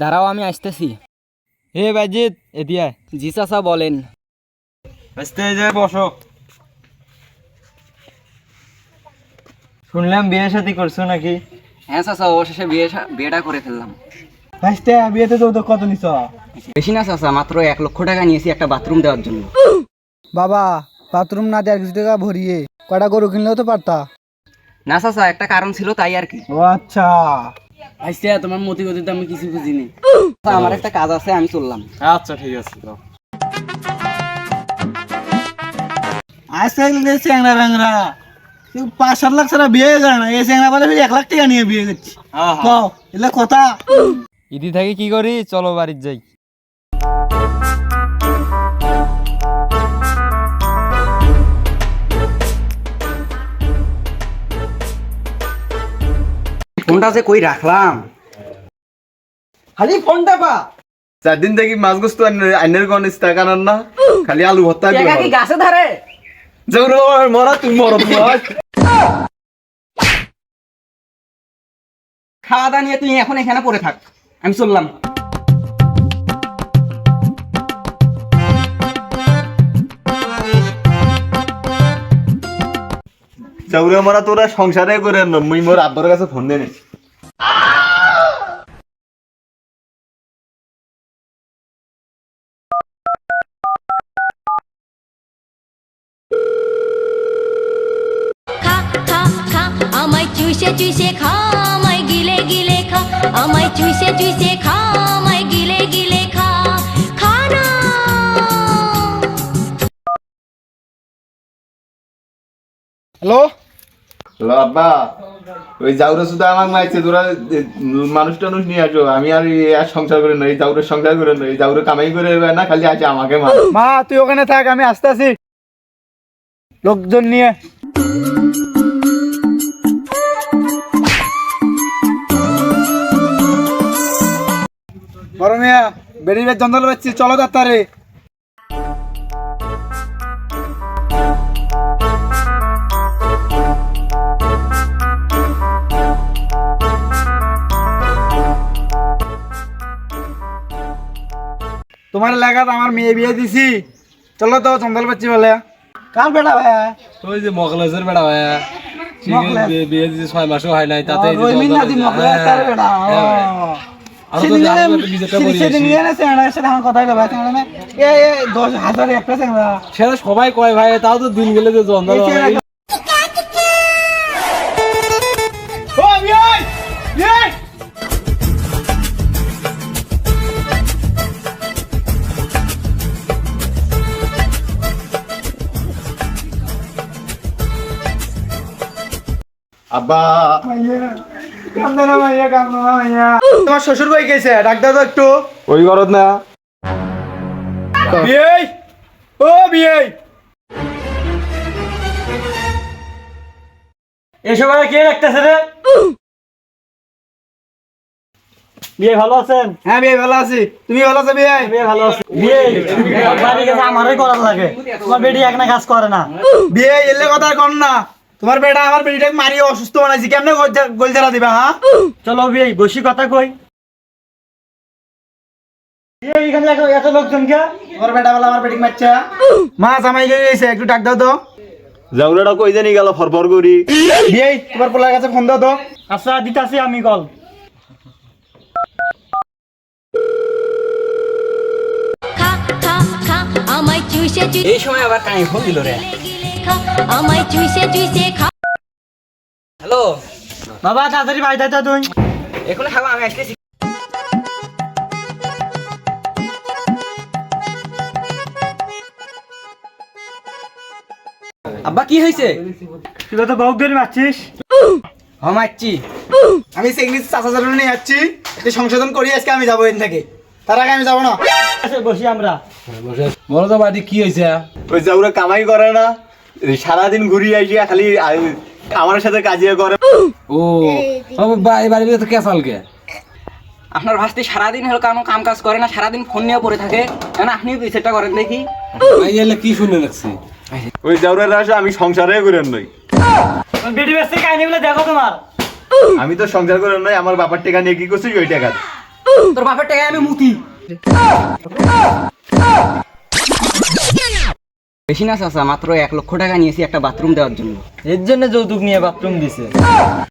দাঁড়াও আমি আসতেছি। হে বাজিত এদিয়া জি চাচা বলেন। আসতে যে বসো। শুনলাম বিয়ে শাদী করছ নাকি? হ্যাঁ চাচা অবশেষে বিয়ে বিয়েটা করে ফেললাম। আসতে বিয়েতে তো তো কত নিছ? বেশি না চাচা মাত্র এক লক্ষ টাকা নিয়েছি একটা বাথরুম দেওয়ার জন্য। বাবা বাথরুম না দেড় কিছু টাকা ভরিয়ে কটা গরু কিনলেও তো পারতা? না চাচা একটা কারণ ছিল তাই আর কি। ও আচ্ছা। আইসে তোমার মতি গতি আমি কিছু বুঝিনি। আমার একটা কাজ আছে আমি চললাম। আচ্ছা ঠিক আছে তো চ্যাংরা কেউ পাঁচ সাত লাখ ছাড়া বিয়ে করে না। এই চ্যাংরা বলে এক লাখ টাকা নিয়ে বিয়ে করছি। এগুলা কথা। ইদি থাকি কি করি? চলো বাড়ির যাই। ফোনটা যে কই রাখলাম? খালি ফোনটা পা। চার দিন থেকে মাছ গোস্ত আইনের কোন টাকা আনার না খালি আলু ভর্তা কি গাছে ধারে জোর মরা তুমি মর খাওয়া দাওয়া নিয়ে তুই এখন এখানে পড়ে থাক। আমি চললাম। চাউরে মরা তোরা সংসারে করে ন মুই মোর আব্বার কাছে ফোন খা আমায় চুষে চুষে খা আমায় গিলে গিলে খা আমায় চুষে চুষে খা আমায় গিলে গিলে খা খা না। হ্যালো? ওই জাউরে শুধু আমার মাইছে, তোরা মানুষ টানুষ নিয়ে আসো, আমি আর আর সংসার করে জাউরের সংসার করে জাউরে কামাই করে না খালি আছে, আমাকে মার। মা, তুই ওখানে থাক, আমি আসতে আসি লোকজন নিয়ে। বড় মিয়া, বেরিয়ে জঙ্গল পাচ্ছি চলো তাড়াতাড়ি। তোমার এলাকাত আমার মেয়ে বিয়ে দিছি। চলো তো চন্দল পাচ্ছি বলে। কার বেটা ভাই ওই যে মকলেজের বেড়া ভাই মকলেস? বিয়ে দিতে ছয় মাসও হয় নাই তাতে বেটা হাজার একটা চ্যাংরা সবাই কয় ভাই তাও তো দিন গেলে যে জন্দল আব্বা। কান্দে না মাইয়া কান্দে না মাইয়া তোমার শ্বশুর ভাই গেছে ডাক দাও তো একটু। ওই ঘরত না। বিয়াই? ও বিয়াই। এসব আর কে রাখতেছে রে? বিয়ে ভালো আছেন? হ্যাঁ ভালো আছি। তুমি ভালো আছো বিয়ে? ভালো আছে। বিয়ে? বাড়ি গেছে আমারই করার লাগে। তোমার বেটি এক না কাজ করে না। বিয়াই এলে কথা আর কর না। তোমার বেটা আমার বেটিটাকে মারিয়ে অসুস্থ বানাইছি কেমনে গোলজারা দিবা হ্যাঁ চলো বিয়ে বসি কথা কই। বিয়ে এত- এত লোকজন কে? তোমার বেটা বলে আমার বেটিং মারছে মা জামাই গেছে একটু ডাক দাও তো। জাউরেটা কই জানি গেল ফরফর করি। বিয়াই তোমার পোলার কাছে ফোন দাও তো। আচ্ছা দিতাছি আমি কল খা খা খা আমায় চুষে চুষে এই সময় আবার কানে ফোন দিল রে। গিলে খা আমায় চুষে চুষে খা। হ্যালো। বাবা তাড়াতাড়ি বাড়ি যাইতা তুই। এখন খাব আমি আসতেছি আব্বা কি হয়েছে তুই তো বহুত ধরে মারছিস। হমাচ্ছি আমি সেগনিস চাচা চাচা নিয়ে যাচ্ছি। একটু সংশোধন করি আজকে আমি যাব এখান থেকে। তার আগে আমি যাব না। আচ্ছা, বসি আমরা। বলো তো বাড়ি কি হয়েছে ওই কামাই করে না। সারাদিন ঘুরি আসিয়া খালি আমার সাথে কাজিয়া করে। ও ও বাড়ি বাড়ি তো কেসালকে আপনার ভাস্তি সারাদিন হলো কোনো কাম কাজ করে না সারাদিন ফোন নিয়ে পড়ে থাকে। কেন আপনি সেটা করেন দেখি। কি শুনে রাখছি? ওই জাউরের আসে আমি সংসারে করে নই। বেটি ব্যস্ত কাহিনী গুলো দেখো তোমার। আমি তো সংসার করে নই আমার বাবার টাকা নিয়ে কি করছি ওই টাকা? তোর বাপের টাকায় আমি মুতি। বেশি না চাচা মাত্র এক লক্ষ টাকা নিয়েছি একটা বাথরুম দেওয়ার জন্য। এর জন্য যৌতুক নিয়ে বাথরুম দিছে।